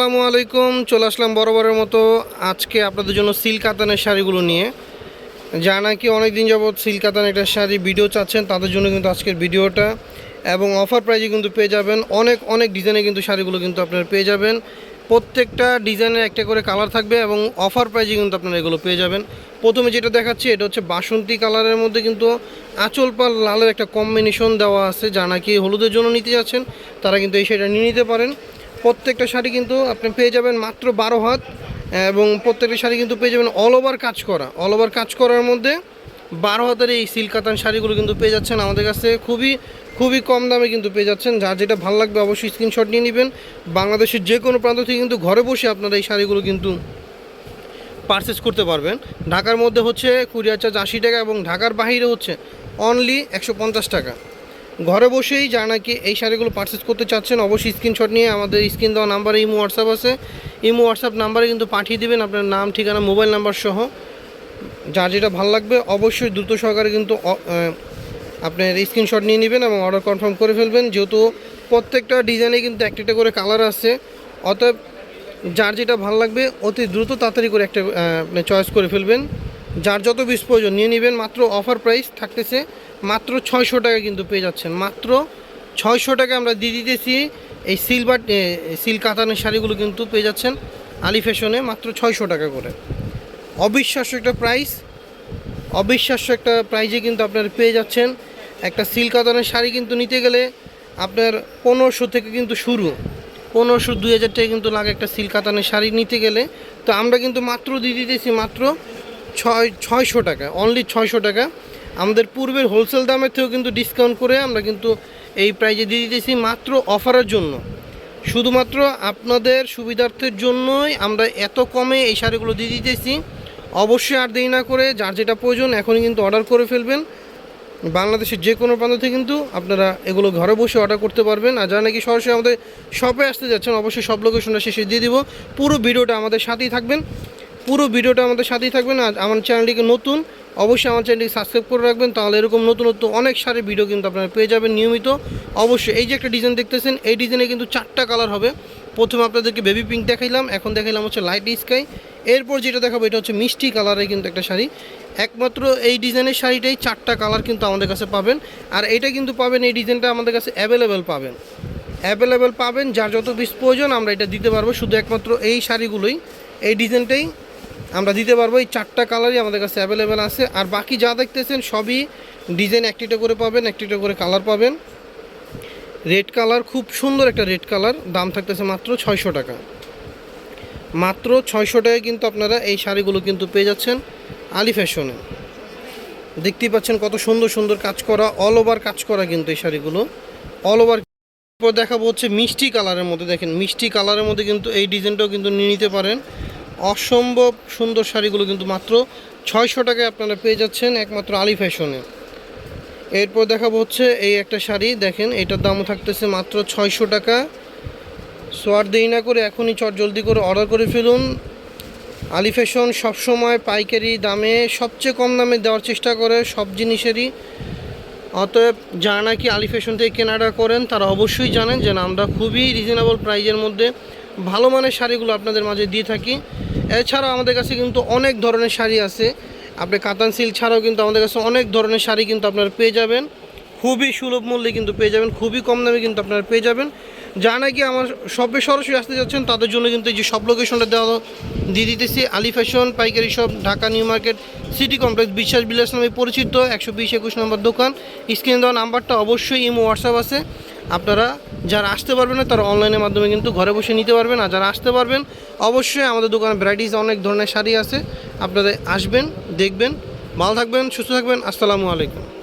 আসসালামু আলাইকুম, চলে আসলাম বরাবরের মতো আজকে আপনাদের জন্য সিল্ক কাতানের শাড়িগুলো নিয়ে। যা নাকি অনেক দিন যাবৎ সিল্ক কাতান একটা শাড়ি ভিডিও চাচ্ছেন, তাদের জন্য কিন্তু আজকের ভিডিওটা। এবং অফার প্রাইজে কিন্তু পেয়ে যাবেন, অনেক অনেক ডিজাইনে কিন্তু শাড়িগুলো কিন্তু আপনারা পেয়ে যাবেন। প্রত্যেকটা ডিজাইনের একটা করে কালার থাকবে এবং অফার প্রাইজে কিন্তু আপনারা এগুলো পেয়ে যাবেন। প্রথমে যেটা দেখাচ্ছি, এটা হচ্ছে বাসন্তী কালারের মধ্যে কিন্তু আঁচল পাল লালের একটা কম্বিনেশন দেওয়া আছে। যা নাকি হলুদের জন্য নিতে যাচ্ছেন, তারা কিন্তু এই শাড়িটা নিয়ে নিতে পারেন। প্রত্যেকটা শাড়ি কিন্তু আপনি পেয়ে যাবেন মাত্র বারো হাত, এবং প্রত্যেকটা শাড়ি কিন্তু পেয়ে যাবেন অল ওভার কাজ করা। অল ওভার কাজ করার মধ্যে বারো হাতের এই সিল্ক কাতান শাড়িগুলো কিন্তু পেয়ে যাচ্ছেন আমাদের কাছে খুবই খুবই কম দামে কিন্তু পেয়ে যাচ্ছেন। যার যেটা ভালো লাগবে অবশ্যই স্ক্রিনশট নিয়ে নেবেন। বাংলাদেশের যে কোনো প্রান্ত থেকে কিন্তু ঘরে বসে আপনারা এই শাড়িগুলো কিন্তু পারচেস করতে পারবেন। ঢাকার মধ্যে হচ্ছে কুরিয়ার চার্জ আশি টাকা এবং ঢাকার বাহিরে হচ্ছে অনলি একশো পঞ্চাশ টাকা। ঘরে বসেই যারা নাকি এই শাড়িগুলো পারচেস করতে চাচ্ছেন, অবশ্যই স্ক্রিনশট নিয়ে আমাদের স্ক্রিন দেওয়া নাম্বারে ইমো হোয়াটসঅ্যাপ আছে। ইমো হোয়াটসঅ্যাপ নাম্বারে কিন্তু পাঠিয়ে দেবেন, আপনার নাম, ঠিকানা মোবাইল নাম্বার সহ। যার যেটা ভালো লাগবে, অবশ্যই দ্রুত সহকারে কিন্তু আপনার স্ক্রিনশট নিয়ে নেবেন এবং অর্ডার কনফার্ম করে ফেলবেন। যেহেতু প্রত্যেকটা ডিজাইনে কিন্তু একটা একটা করে কালার আছে। অতএব যার যেটা ভালো লাগবে, অতি দ্রুত তাড়াতাড়ি করে একটা চয়েস করে ফেলবেন। যার যত বিষ প্রয়োজন, নিয়ে নেবেন মাত্র অফার প্রাইস থাকতেছে মাত্র ছয়শো টাকা কিন্তু পেয়ে যাচ্ছেন। মাত্র ছয়শো টাকা আমরা দিয়ে দিতেছি, এই সিলভার সিল্ক কাতানের শাড়িগুলো কিন্তু পেয়ে যাচ্ছেন আলি ফ্যাশনে মাত্র ছয়শো টাকা করে। অবিশ্বাস্য একটা প্রাইস অবিশ্বাস্য একটা প্রাইজে কিন্তু আপনারা পেয়ে যাচ্ছেন। একটা সিল্ক কাতানের শাড়ি কিন্তু নিতে গেলে আপনার পনেরোশো থেকে কিন্তু শুরু, পনেরোশো, দুই হাজার টাকা কিন্তু লাগে একটা সিল্ক কাতানের শাড়ি নিতে গেলে। তো আমরা কিন্তু মাত্র দিয়ে দিতেছি মাত্র ছয়, ছয়শো টাকা অনলি ছয়শো টাকা। আমাদের পূর্বের হোলসেল দামের থেকেও কিন্তু ডিসকাউন্ট করে আমরা কিন্তু এই প্রাইজে দিয়ে দিতেছি মাত্র অফারের জন্য। শুধুমাত্র আপনাদের সুবিধার্থের জন্যই আমরা এত কমে এই শাড়িগুলো দিয়ে দিতেছি। অবশ্যই আর দেরি না করে যার যেটা প্রয়োজন এখনই কিন্তু অর্ডার করে ফেলবেন। বাংলাদেশের যে কোনো প্রান্ত থেকে কিন্তু আপনারা এগুলো ঘরে বসে অর্ডার করতে পারবেন। আর যারা নাকি সরাসরি আমাদের শপে আসতে যাচ্ছেন, অবশ্যই সব লোকেশনটা শেষে দিয়ে দিব। পুরো ভিডিওটা আমাদের সাথেই থাকবেন। পুরো ভিডিওটা আমাদের সাথেই থাকবেন আর আমার চ্যানেলটিকে নতুন, অবশ্যই আমার চ্যানেলটিকে সাবস্ক্রাইব করে রাখবেন, তাহলে এরকম নতুন নতুন অনেক সারি ভিডিও কিন্তু আপনারা পেয়ে যাবেন নিয়মিত। অবশ্যই এই যে একটা ডিজাইন দেখতেছেন, এই ডিজাইনে কিন্তু চারটা কালার হবে। প্রথমে আপনাদেরকে বেবি পিঙ্ক দেখাইলাম, এখন দেখাইলাম হচ্ছে লাইট স্কাই এরপর যেটা দেখাবো, এটা হচ্ছে মিষ্টি কালারের কিন্তু একটা শাড়ি। একমাত্র এই ডিজাইনের শাড়িটাই চারটা কালার কিন্তু আমাদের কাছে পাবেন। আর এটা কিন্তু পাবেন, এই ডিজাইনটা আমাদের কাছে অ্যাভেলেবেল পাবেন। অ্যাভেলেবেল পাবেন, যার যত পিস প্রয়োজন, আমরা এটা দিতে পারব। শুধু একমাত্র এই শাড়িগুলোই। এই ডিজাইনটাই আমরা দিতে পারব। এই চারটা কালারই আমাদের কাছে অ্যাভেলেবেল আছে। আর বাকি যা দেখতেছেন, সবই ডিজাইন একটিটা করে পাবেন একটিটা করে কালার পাবেন। রেড কালার খুব সুন্দর একটা রেড কালার দাম থাকতেছে মাত্র ছয়শো টাকা। মাত্র ছয়শো টাকায় কিন্তু আপনারা এই শাড়িগুলো কিন্তু পেয়ে যাচ্ছেন আলি ফ্যাশনে দেখতেই পাচ্ছেন কত সুন্দর সুন্দর কাজ করা অল ওভার কাজ করা কিন্তু এই শাড়িগুলো। অল ওভার এরপর দেখাবো হচ্ছে মিষ্টি কালারের মধ্যে। দেখেন, মিষ্টি কালারের মধ্যে কিন্তু এই ডিজাইনটাও কিন্তু নিয়ে নিতে পারেন। অসম্ভব সুন্দর শাড়িগুলো কিন্তু মাত্র ছয়শো টাকায় আপনারা পেয়ে যাচ্ছেন একমাত্র আলি ফ্যাশনে। এরপর দেখাবো হচ্ছে এই একটা শাড়ি, দেখেন, এটার দামও থাকতেছে মাত্র ছয়শো টাকা। সো আর দেরি না করে এখনই চট জলদি করে অর্ডার করে ফেলুন। আলি ফ্যাশন সবসময় পাইকারি দামে সবচেয়ে কম দামে দেওয়ার চেষ্টা করে সব জিনিসেরই। অতএব যারা নাকি আলি ফ্যাশন থেকে কেনাটা করেন, তারা অবশ্যই জানেন যে আমরা খুবই রিজনেবল প্রাইজের মধ্যে ভালো মানের শাড়িগুলো আপনাদের মাঝে দিয়ে থাকি। এছাড়াও আমাদের কাছে কিন্তু অনেক ধরনের শাড়ি আছে। আপনি কাতান সিল্ক ছাড়াও কিন্তু আমাদের কাছে অনেক ধরনের শাড়ি কিন্তু আপনারা পেয়ে যাবেন। খুবই সুলভ মূল্যে কিন্তু পেয়ে যাবেন, খুবই কম দামে কিন্তু আপনারা পেয়ে যাবেন। যা নাকি আমার শপে সরাসরি আসতে যাচ্ছেন, তাদের জন্য কিন্তু এই যে সব লোকেশনটা দেওয়া দিয়ে দিতেছি, আলি ফ্যাশন পাইকারি shop Dhaka new market city complex Biswas Bilas নামে পরিচিত, একশো বিশ একুশ নম্বর দোকান। স্ক্রিনে দেওয়া নাম্বারটা অবশ্যই ইমো, হোয়াটসঅ্যাপ আছে। আপনারা যারা আসতে পারবেন না, তারা অনলাইনের মাধ্যমে কিন্তু ঘরে বসে নিতে পারবেন। আর যারা আসতে পারবেন, অবশ্যই আমাদের দোকানে ভ্যারাইটিস অনেক ধরনের শাড়ি আছে। আপনারা আসবেন, দেখবেন। ভালো থাকবেন, সুস্থ থাকবেন। আসসালামু আলাইকুম।